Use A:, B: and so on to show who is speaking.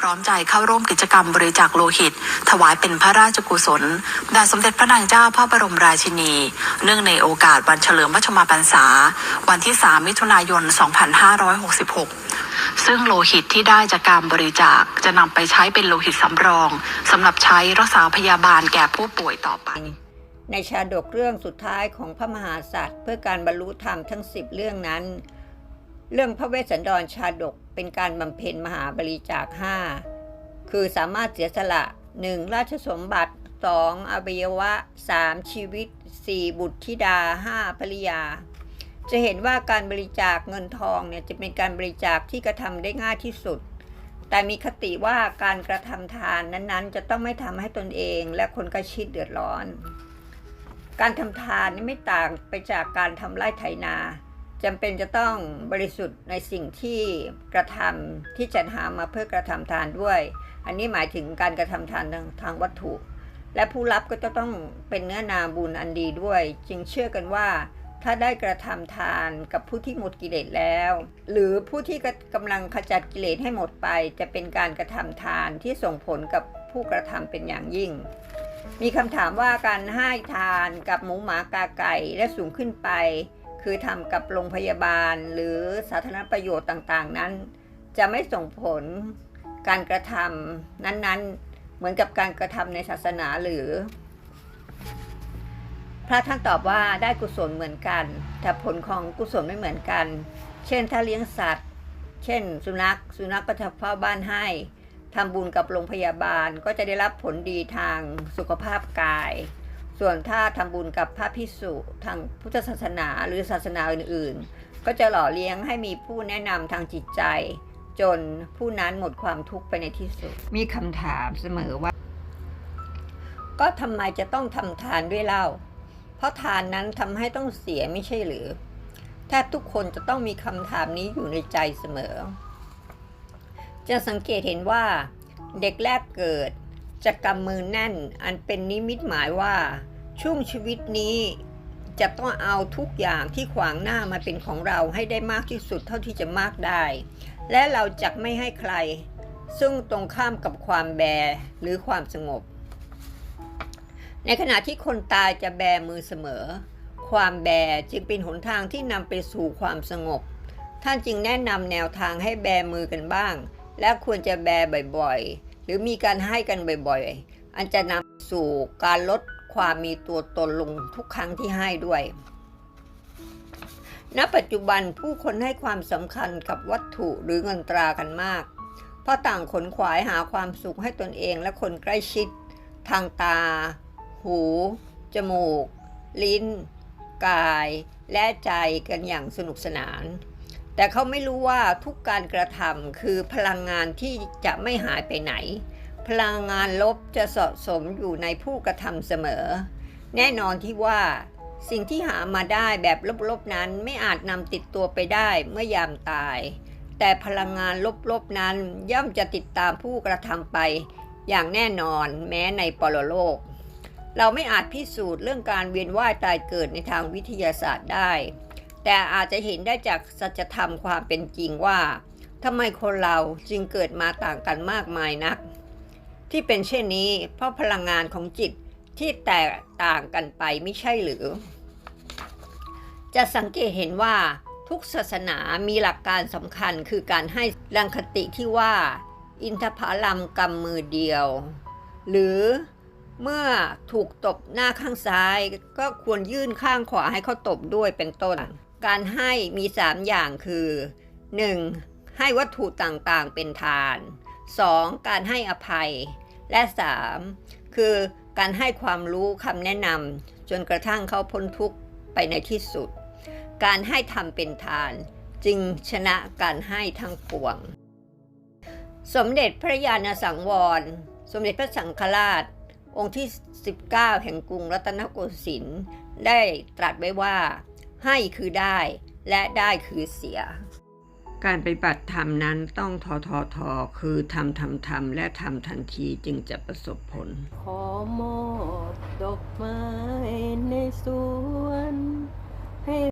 A: พร้อมใจเข้าร่วมกิจกรรมบริจาคโลหิต ถวายเป็นพระราชกุศลแด่สมเด็จพระนางเจ้าพระบรมราชินี เนื่องในโอกาสวันเฉลิมพระชนมพรรษา วันที่ 3 มิถุนายน 2566 ซึ่งโลหิตที่ได้จากการบริจาคจะนำไปใช้เป็นโลหิตสำรองสำหรับใช้รักษาพยาบาลแก่ผู้ป่วยต่อไป
B: ในชาดกเรื่องสุดท้ายของพระมหาสัตว์เพื่อการบรรลุธรรมทั้งสิบเรื่องนั้น เรื่องพระเวสสันดรชาดกเป็นการบำเพ็ญมหาบริจาคห้าคือสามารถเสียสละ 1. ราชสมบัติ 2. อวัยวะ 3. ชีวิต 4. บุตรธิดา 5. ภริยา จะเห็นว่าการบริจาคเงินทองเนี่ยจะเป็นการบริจาคที่กระทำได้ง่ายที่สุด แต่มีคติว่าการกระทำทานนั้นๆ จะต้องไม่ทำให้ตนเองและคนใกล้ชิดเดือดร้อน การทำทานนี่ไม่ต่างไปจากการทำไร่ไถนา จำเป็นจะต้องบริสุทธิ์ในสิ่งที่กระทำที่จัดหามาเพื่อกระทำทานด้วย อันนี้หมายถึงการกระทำทานทางทางวัตถุ และผู้รับก็จะต้องเป็นเนื้อนาบุญอันดีด้วย จึงเชื่อกันว่า ถ้าได้กระทำทานกับผู้ที่หมดกิเลสแล้ว หรือผู้ที่กำลังขจัดกิเลสให้หมดไป จะเป็นการกระทำทานที่ส่งผลกับผู้กระทำเป็นอย่างยิ่งมีคำถามว่าการให้ทานกับหมูหมากาไก่และสูงขึ้นไป คือทำกับโรงพยาบาลหรือสาธารณประโยชน์ต่างๆ นั้น จะไม่ส่งผลการกระทำนั้นๆ เหมือนกับการกระทำในศาสนาหรือ พระท่านตอบว่าได้กุศลเหมือนกัน แต่ผลของกุศลไม่เหมือนกัน เช่นถ้าเลี้ยงสัตว์ เช่น สุนัข สุนัขก็จะเฝ้าบ้านให้ทำบุญกับโรงพยาบาลก็จะได้รับผลดีทางสุขภาพกาย ส่วนถ้าทำบุญกับพระพิสุทางพุทธศาสนาหรือศาสนาอื่นๆ ก็จะหล่อเลี้ยงให้มีผู้แนะนำทางจิตใจ จนผู้นั้นหมดความทุกข์ไปในที่สุด มีคำถามเสมอว่า ก็ทำไมจะต้องทำทานด้วยเล่า เพราะทานนั้นทำให้ต้องเสียไม่ใช่หรือ แทบทุกคนจะต้องมีคำถามนี้อยู่ในใจเสมอ จะสังเกตเห็นว่า เด็กแรกเกิดจะกำมือแน่น อันเป็นนิมิตหมายว่า ช่วงชีวิตนี้จะต้องเอาทุกอย่างที่ขวางหน้ามาเป็นของเราให้ได้มากที่สุดเท่าที่จะมากได้ และเราจะไม่ให้ใคร ซึ่งตรงข้ามกับความแบหรือความสงบ ในขณะที่คนตายจะแบมือเสมอ ความแบจึงเป็นหนทางที่นำไปสู่ความสงบ ท่านจึงแนะนำแนวทางให้แบมือกันบ้าง และควรจะแบบ่อยๆ หรือมีการให้กันบ่อยๆ อันจะนำสู่การลด ความมีตัวตนลงทุกครั้งที่ให้ด้วย ณ ปัจจุบันผู้คนให้ความสำคัญกับวัตถุหรือเงินตรากันมาก เพราะต่างขนขวายหาความสุขให้ตนเองและคนใกล้ชิด ทางตา หู จมูก ลิ้น กาย และใจกันอย่างสนุกสนาน แต่เขาไม่รู้ว่าทุกการกระทำคือพลังงานที่จะไม่หายไปไหน พลังงานลบจะสะสมอยู่ในผู้กระทำเสมอ แน่นอนที่ว่า สิ่งที่หามาได้แบบลบๆนั้นไม่อาจนำติดตัวไปได้เมื่อยามตาย แต่พลังงานลบๆนั้นย่อมจะติดตามผู้กระทำไป อย่างแน่นอนแม้ในปรโลก เราไม่อาจพิสูจน์เรื่องการเวียนว่ายตายเกิดในทางวิทยาศาสตร์ได้ แต่อาจจะเห็นได้จากสัจธรรมความเป็นจริงว่าทำไมคนเราจึงเกิดมาต่างกันมากมายนัก ที่เป็นเช่นนี้เพราะพลังงานของจิตที่แตกต่างกันไปไม่ใช่หรือ จะสังเกตเห็นว่าทุกศาสนามีหลักการสำคัญคือการให้ลังคติที่ว่า อินทผลัมกำมือเดียว หรือเมื่อถูกตบหน้าข้างซ้าย ก็ควรยื่นข้างขวาให้เขาตบด้วยเป็นต้น การให้มี 3 อย่างคือ 1. ให้วัตถุต่างๆเป็นทาน 2. การให้อภัย และ 3. คือการให้ความรู้คำแนะนำจนกระทั่งเขาพ้นทุกข์ไปในที่สุด การให้ทำเป็นทาน จึงชนะการให้ทั้งปวง สมเด็จพระญาณสังวร สมเด็จพระสังฆราช องค์ที่ 19 แห่งกรุงรัตนโกสินทร์ได้ตรัสไว้ว่า ให้คือได้และได้คือเสีย การปฏิบัติธรรมนั้นต้องทอทอทอคือทำทำทำและทำทันทีจึงจะประสบผล
C: ขอมอบดอกไม้ในสวน